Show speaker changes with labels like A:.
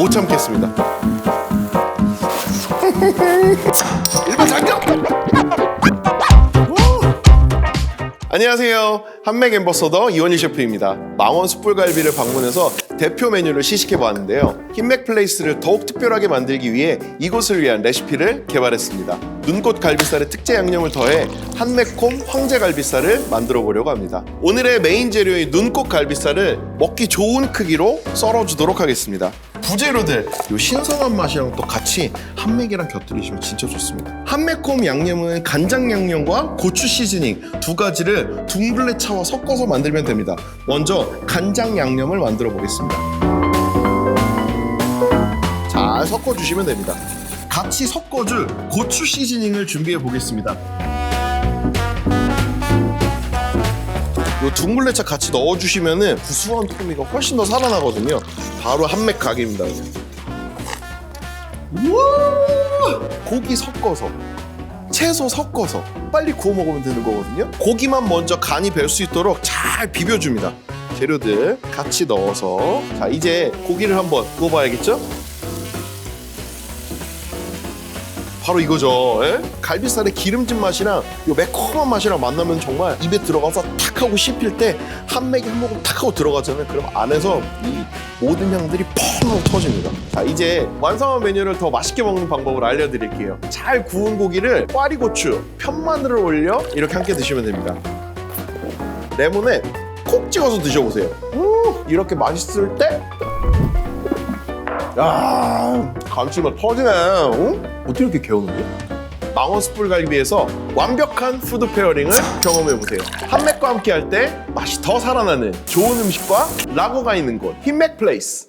A: 못 참겠습니다. 일반 장갑! 안녕하세요. 한맥 엠버서더 이원희 셰프입니다. 망원 숯불갈비를 방문해서 대표 메뉴를 시식해 보았는데요. 흰맥 플레이스를 더욱 특별하게 만들기 위해 이곳을 위한 레시피를 개발했습니다. 눈꽃 갈비살에 특제 양념을 더해 한매콤 황제 갈비살을 만들어 보려고 합니다. 오늘의 메인 재료인 눈꽃 갈비살을 먹기 좋은 크기로 썰어 주도록 하겠습니다. 부재료들 요 신선한 맛이랑 또 같이 한맥이랑 곁들이시면 진짜 좋습니다. 한매콤 양념은 간장 양념과 고추 시즈닝 두 가지를 둥글레 차와 섞어서 만들면 됩니다. 먼저 간장 양념을 만들어 보겠습니다. 잘 섞어주시면 됩니다. 같이 섞어줄 고추 시즈닝을 준비해 보겠습니다. 요 둥글레차 같이 넣어주시면은 구수한 토미가 훨씬 더 살아나거든요. 바로 한맥 각입니다. 우와! 고기 섞어서 채소 섞어서 빨리 구워 먹으면 되는 거거든요. 고기만 먼저 간이 벨수 있도록 잘 비벼줍니다. 재료들 같이 넣어서 자 이제 고기를 한번 구워봐야겠죠? 바로 이거죠. 예? 갈비살의 기름진 맛이랑 이 매콤한 맛이랑 만나면 정말 입에 들어가서 탁 하고 씹힐 때 한 맥이 한 모금 탁 하고 들어가잖아요. 그럼 안에서 이 모든 향들이 펑 하고 터집니다. 자 이제 완성한 메뉴를 더 맛있게 먹는 방법을 알려드릴게요. 잘 구운 고기를 꽈리고추, 편마늘을 올려 이렇게 함께 드시면 됩니다. 레몬에 콕 찍어서 드셔보세요. 음, 이렇게 맛있을 때 야, 감칠맛 터지네. 응? 어떻게 이렇게 개우는지? 망원 숯불 갈비에서 완벽한 푸드 페어링을 경험해 보세요. 한맥과 함께 할 때 맛이 더 살아나는 좋은 음식과 라거가 있는 곳, 흰맥 플레이스.